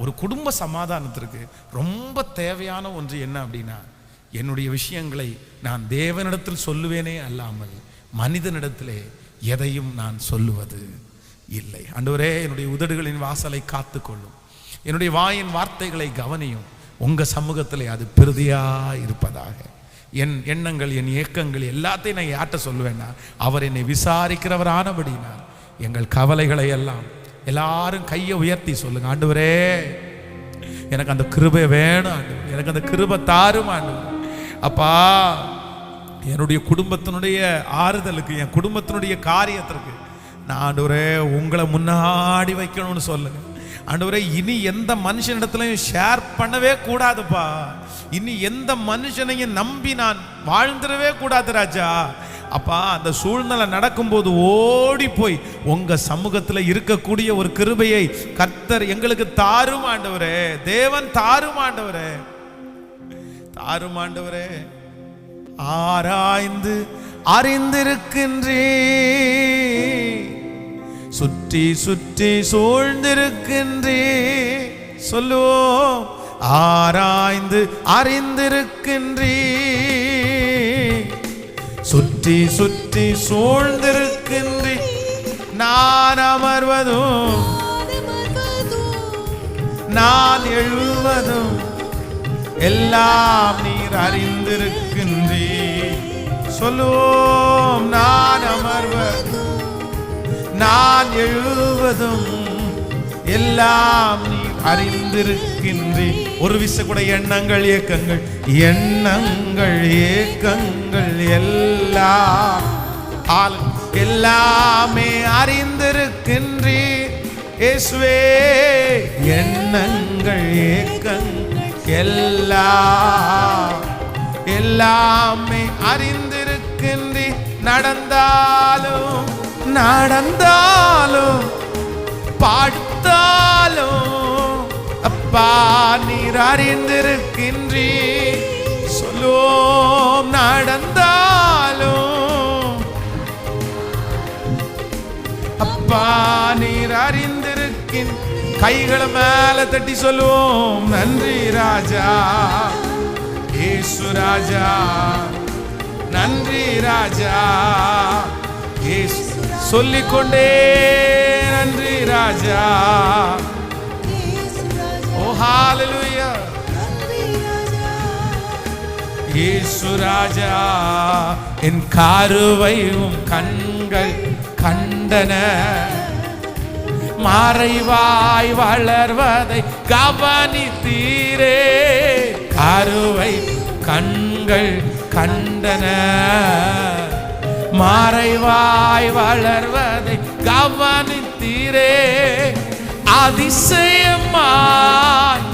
ஒரு குடும்ப சமாதானத்திற்கு ரொம்ப தேவையான ஒன்று என்ன அப்படின்னா என்னுடைய விஷயங்களை நான் தேவனிடத்தில் சொல்லுவேனே அல்லாமல் மனிதனிடத்திலே எதையும் நான் சொல்லுவது இல்லை. அன்றுவரே என்னுடைய உதடுகளின் வாசலை காத்துக்கொள்ளும். என்னுடைய வாயின் வார்த்தைகளை கவனியும். உங்கள் சமூகத்தில் அது பிரதியாக இருப்பதாக. என் எண்ணங்கள் என் இயக்கங்கள் எல்லாத்தையும் நான் யார்கிட்ட சொல்லுவேன்னா அவர் என்னை விசாரிக்கிறவரானபடினார் எங்கள் கவலைகளை எல்லாம் எல்லாரும் கையை உயர்த்தி சொல்லுங்க ஆண்டவரே எனக்கு அந்த கிருபை வேணும் எனக்கு அந்த கிருபை தாரும் அப்பா என்னுடைய குடும்பத்தினுடைய ஆறுதலுக்கு என் குடும்பத்தினுடைய காரியத்திற்கு நான் ஆண்டவரே உங்களை முன்னாடி வைக்கணும்னு சொல்லுங்க. ஆண்டவரே இனி எந்த மனுஷனிடத்துலையும் ஷேர் பண்ணவே கூடாதுப்பா. இனி எந்த மனுஷனையும் நம்பி நான் வாழ்ந்துடவே கூடாது ராஜா. அப்பா அந்த சூழ்நிலை நடக்கும்போது ஓடி போய் உங்க சமூகத்தில் இருக்கக்கூடிய ஒரு கிருபையை கர்த்தர் எங்களுக்கு தாரும் ஆண்டவரே. தேவன் தாரும் ஆண்டவரே. தாரும் ஆண்டவரே. ஆராய்ந்து அறிந்திருக்கின்றே சுற்றி சுற்றி சூழ்ந்திருக்கின்றே. சொல்லுவோம். ஆராய்ந்து அறிந்திருக்கின்றே. சுற்றி சுற்றி சூழ்ந்திருக்கின்றே. நான் அமர்வதும் நான் எழுவதும் எல்லாம் நீர் அறிந்திருக்கின்றே. சொல்லுவோம் நான் அமர்வதும் நான் எழுவதும் எல்லாம் நீ அறிந்திருக்கின்றே. ஒரு விச கூட எண்ணங்கள் ஏக்கங்கள் எண்ணங்கள் ஏக்கங்கள். எல்லாம் ஆள் எல்லாமே அறிந்திருக்கின்றே இயேசுவே எண்ணங்கள் ஏக்கங்கள் எல்லாம் எல்லாமே அறிந்திருக்கின்றே நடந்தாலும் நடந்தாலும் பாடுத்தாலும் அப்பா நீர் அறிந்திருக்கின்றீ சொல்லுவோம் நடந்தாலும். அப்பா நீர் அறிந்திருக்கின் கைகளை மேல தட்டி சொல்லுவோம் நன்றி ராஜா ஏசு ராஜா நன்றி ராஜா சொல்லிக்கொண்டே நன்றி ராஜா. ஓ ஹalleluya. இயேசு ராஜா என் காருவையும் கண்கள் கண்டன. மறைவாய் வளர்வதை கவனித்தீரே. கருவை கண்கள் கண்டன. மறைவாய் வளர்வதை கவனித்தீரே. அதிசயமாய்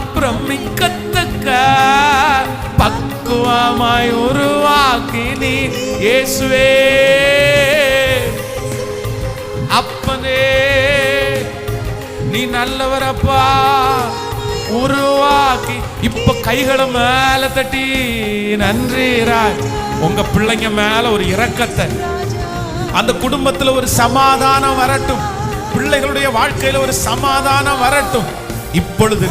இயேசுவே அப்பனே நீ நல்லவரப்பா உருவாக்கி இப்ப கைகளை மேல தட்டி நன்றி ராஜ். உங்க பிள்ளைங்க மேல ஒரு இரக்கத்தை. அந்த குடும்பத்துல ஒரு சமாதானம் வரட்டும். பிள்ளைகளுடைய வாழ்க்கையில ஒரு சமாதானம் வரட்டும். இப்பொழுது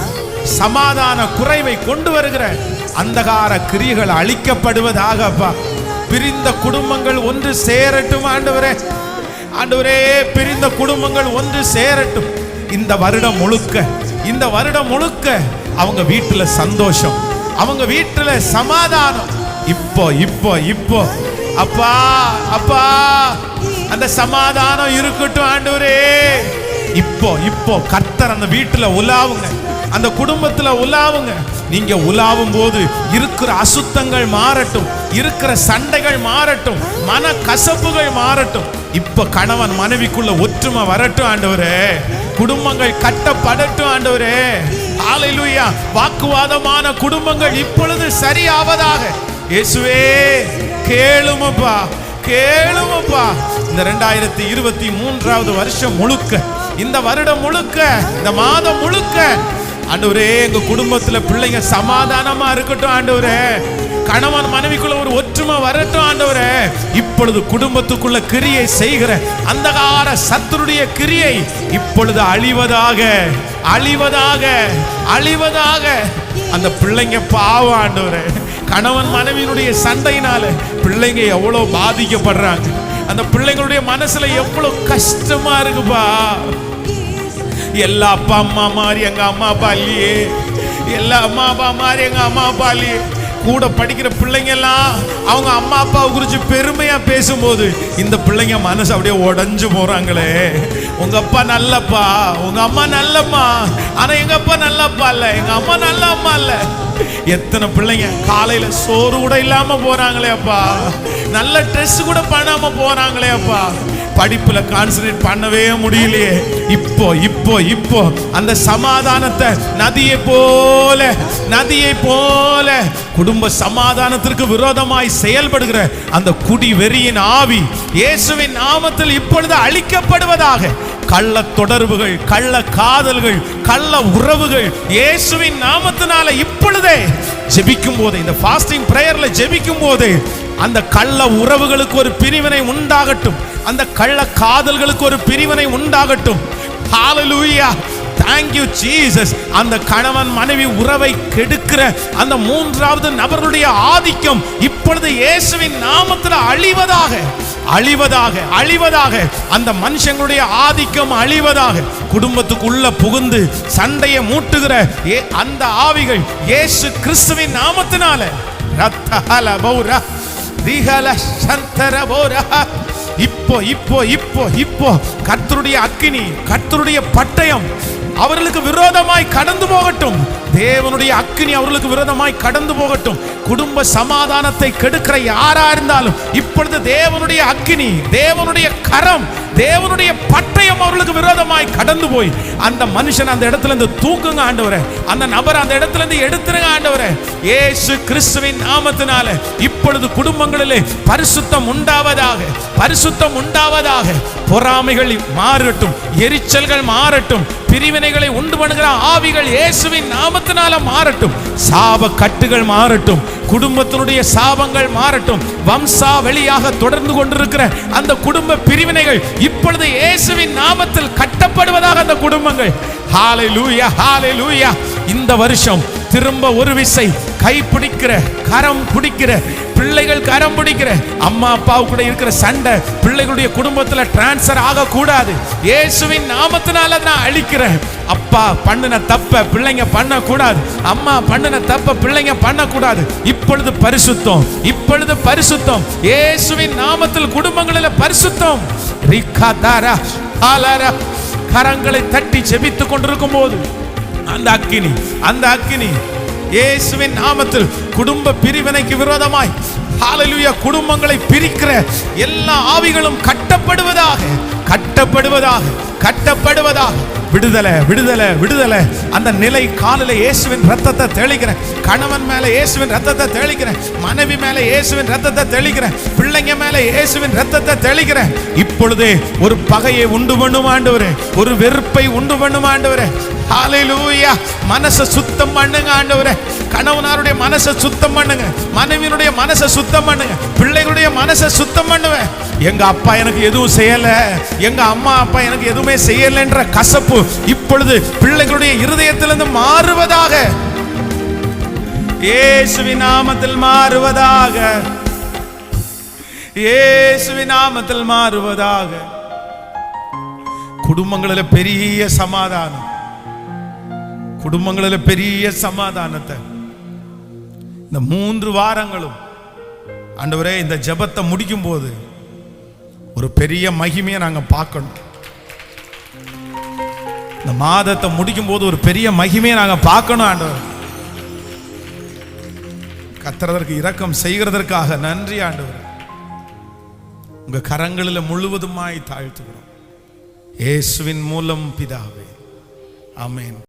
சமாதான குறைவை கொண்டு வருகிற அந்தகார கிரியைகள் அழிக்கப்படுவதாக அப்பா. பிரிந்த குடும்பங்கள் ஒன்று சேரட்டும் ஆண்டவரே. ஆண்டவரே பிரிந்த குடும்பங்கள் ஒன்று சேரட்டும். இந்த வருடம் முழுக்க இந்த வருடம் முழுக்க அவங்க வீட்டில் சந்தோஷம் அவங்க வீட்டில் சமாதானம். இப்போ இப்போ இப்போ. அப்பா அப்பா அந்த சமாதானம் இருக்கட்டும் ஆண்டவரே. இப்போ இப்போ கர்த்தர் அந்த வீட்டில் உலாவுங்க அந்த குடும்பத்தில் உலாவுங்க. நீங்க உலாவும் போது இருக்கிற அசுத்தங்கள் மாறட்டும் இருக்கிற சண்டைகள் மாறட்டும் மன கசப்புகள் மாறட்டும். இப்ப கணவன் மனைவிக்குள்ள ஒற்றுமை வரட்டும் ஆண்டவரே. குடும்பங்கள் கட்டப்படட்டும் ஆண்டவரே. ஆலையிலுயா வாக்குவாதமான குடும்பங்கள் இப்பொழுது சரியாவதாக. இயேசுவே கேளுமப்பா கேளுமப்பா இந்த ரெண்டாயிரத்தி இருபத்தி மூன்றாவது வருஷம் முழுக்க இந்த வருடம் முழுக்க இந்த மாதம் முழுக்க ஆண்டவரே எங்க குடும்பத்துல பிள்ளைங்க சமாதானமா இருக்கட்டும் ஆண்டவரே. கணவன் மனைவிக்குள்ள ஒரு ஒற்றுமை வரட்டும் ஆண்டவரே. இப்பொழுது குடும்பத்துக்குள்ள கிரியை செய்கிற அந்தகார சத்துருடைய கிரியை இப்பொழுது அழிவதாக அழிவதாக அழிவதாக. அந்த பிள்ளைங்க பாவம் ஆண்டவரே. கணவன் மனைவியினுடைய சண்டையினால பிள்ளைங்க எவ்வளோ பாதிக்கப்படுறாங்க. அந்த பிள்ளைங்களுடைய மனசுல எவ்வளோ கஷ்டமா இருக்குப்பா. எல்லா அப்பா அம்மா மாதிரி எங்க அம்மா அப்பா இல்லையே எல்லா அம்மா அப்பா மாதிரி எங்க அம்மா அப்பா இல்லையே கூட படிக்கிற பிள்ளைங்க எல்லாம் அவங்க அம்மா அப்பாவை குறித்து பெருமையா பேசும்போது இந்த பிள்ளைங்க மனசு அப்படியே உடஞ்சு போறாங்களே. உங்க அப்பா நல்லப்பா உங்க அம்மா நல்லம்மா. ஆனா எங்க அப்பா நல்லப்பா இல்ல எங்க அம்மா நல்ல அம்மா இல்ல. எத்தனை பிள்ளைங்க காலையில சோறு கூட இல்லாம போறாங்களே அப்பா. நல்ல ட்ரெஸ் கூட பண்ணாம போறாங்களே அப்பா. படிப்புல கான்சன்ட்ரேட் பண்ணவே முடியலையே. இப்போ இப்போ இப்போ அந்த சமாதானத்தை நதியை போல நதியை போல குடும்ப சமாதானத்திற்கு விரோதமாய் செயல்படுகிற அந்த குடி வெறியின் ஆவி இயேசுவின் நாமத்தில் இப்பொழுது அழிக்கப்படுவதாக. கள்ள தொடர்புகள் கள்ள காதல்கள் கள்ள உறவுகள் இயேசுவின் நாமத்தினால இப்பொழுதே ஜெபிக்கும் போது இந்த ஃபாஸ்டிங் பிரேயர்ல ஜெபிக்கும் போது அந்த கள்ள உறவுகளுக்கு ஒரு பிரிவினை உண்டாகட்டும். அந்த கள்ள காதல்களுக்கு ஒரு பிரிவினை உண்டாகட்டும். ஹாலலூயா தேங்க்யூ ஜீசஸ் அந்த கணவன் மனைவி உறவை கெடுக்கிற அந்த மூன்றாவது நபர்களுடைய ஆதிக்கம் இப்பொழுது இயேசுவின் நாமத்தில் அழிவதாக அழிவதாக அழிவதாக. அந்த மனுஷங்களுடைய ஆதிக்கம் அழிவதாக. குடும்பத்துக்குள்ள புகுந்து சண்டையை மூட்டுகிற ஏ- அந்த ஆவிகள் இயேசு கிறிஸ்துவின் நாமத்தினால. ரத்தஹல பௌரா திகல சந்தர பௌரா இப்போ இப்போ இப்போ இப்போ. கர்த்தருடைய அக்கினி கர்த்தருடைய பட்டயம் அவர்களுக்கு விரோதமாய் கடந்து போகட்டும். தேவனுடைய அக்கினி அவர்களுக்கு விரோதமாய் கடந்து போகட்டும். குடும்ப சமாதானத்தை கெடுக்கிற யாரா இருந்தாலும் இப்பொழுது தேவனுடைய அக்கினி தேவனுடைய கரம் தேவனுடைய பட்டயம் அவர்களுக்கு விரோதமாய் கடந்து போய் அந்த மனுஷன் அந்த இடத்துல இருந்து தூக்குங்க ஆண்டவரே. அந்த நபர் அந்த இடத்துல இருந்து எடுத்துருங்க ஆண்டவரே. ஏசு கிறிஸ்துவின் நாமத்தினால இப்பொழுது குடும்பங்களிலே பரிசுத்தம் உண்டாவதாக பரிசுத்தம் உண்டாவதாக பொறாமைகள் மாறட்டும் எரிச்சல்கள் மாறட்டும் பிரிவினைகளை உண்டு பண்ணுகிற ஆவிகள் இயேசுவின் நாமத்தினால மாறட்டும் சாப கட்டுகள் மாறட்டும் குடும்பத்தினுடைய சாபங்கள் மாறட்டும். வம்சா வெளியாக தொடர்ந்து கொண்டிருக்கிற அந்த குடும்ப பிரிவினைகள் இப்பொழுது இயேசுவின் நாமத்தில் கட்டப்படுவதாக அந்த குடும்பங்கள். ஹாலை லூயா ஹாலை லூயா இந்த வருஷம் திரும்ப ஒரு விசை கை பிடிக்கிற கரம் பிடிக்கிற பிள்ளைகள் கரம் பிடிக்கிற அம்மா அப்பாவு கூட இருக்கிற சண்டை பிள்ளைகளுடைய குடும்பத்துல டிரான்ஸ்ஃபர் ஆகக்கூடாது. இயேசுவின் நாமத்தினால நான் அழிக்கிறேன். அப்பா பண்ணின தப்ப பிள்ளைங்க பண்ணக்கூடாது. அம்மா பண்ணின தப்ப பிள்ளைங்க பண்ணக்கூடாது. இப்பொழுது பரிசுத்தம். இப்பொழுது பரிசுத்தம். இயேசுவின் நாமத்தில் குடும்பங்களில் பரிசுத்தம். ரிக்காதாரா ஆலாரா கரங்களை தட்டி செபித்துக் கொண்டிருக்கும் போது அந்த அக்கினி அந்த அக்கினி இயேசுவின் நாமத்தில் குடும்ப பிரிவினைக்கு விரோதமாய் ஹalleluya குடும்பங்களை பிரிக்கிற எல்லா ஆவிகளும் கட்டப்படுவதாக கட்டப்படுவதாக கட்டப்படுவதாக. விடுதலை விடுதலை விடுதலை. அந்த நிலை காலில் இயேசுவின் ரத்தத்தை தெளிக்கிறேன். கணவன் மேலே இயேசுவின் ரத்தத்தை தெளிக்கிறேன். மனைவி மேலே இயேசுவின் ரத்தத்தை தெளிக்கிறேன். பிள்ளைங்க மேலே இயேசுவின் ரத்தத்தை தெளிக்கிறேன். இப்பொழுதே ஒரு பகையை உண்டு பண்ணும் ஆண்டவரே. ஒரு வெறுப்பை உண்டு பண்ணும் ஆண்டவரே. ஹalleluya. மனசை சுத்தம் பண்ணுங்க ஆண்டவரே. கணவனாருடைய மனசை சுத்தம் பண்ணுங்க. மனைவியினுடைய மனசை சுத்தம் பண்ணுங்க. பிள்ளைகளுடைய மனசை சுத்தம் பண்ணுவேன். எங்க அப்பா எனக்கு எதுவும் செய்யல. எங்க அம்மா அப்பா எனக்கு எதுவுமே செய்யலைன்ற கசப்பு இப்பொழுது பிள்ளைகளுடைய இருதயத்திலிருந்து மாறுவதாக. இயேசுவின் நாமத்தில் மாறுவதாக. இயேசுவின் நாமத்தில் மாறுவதாக. குடும்பங்களில் பெரிய சமாதானம். குடும்பங்களில் பெரிய சமாதானத்தை. இந்த மூன்று வாரங்களும் ஆண்டவரே இந்த ஜெபத்தை முடிக்கும் போது ஒரு பெரிய மகிமையை நாங்கள் பார்க்கணும். இந்த மாதத்தை முடிக்கும் போது ஒரு பெரிய மகிமையை நாங்கள் பார்க்கணும் ஆண்டவர். கத்துறதற்கு இரக்கம் செய்கிறதற்காக நன்றி ஆண்டவர். உங்க கரங்களில் முழுவதுமாய் தாழ்த்துகிறோம். இயேசுவின் மூலம் பிதாவே. ஆமென்.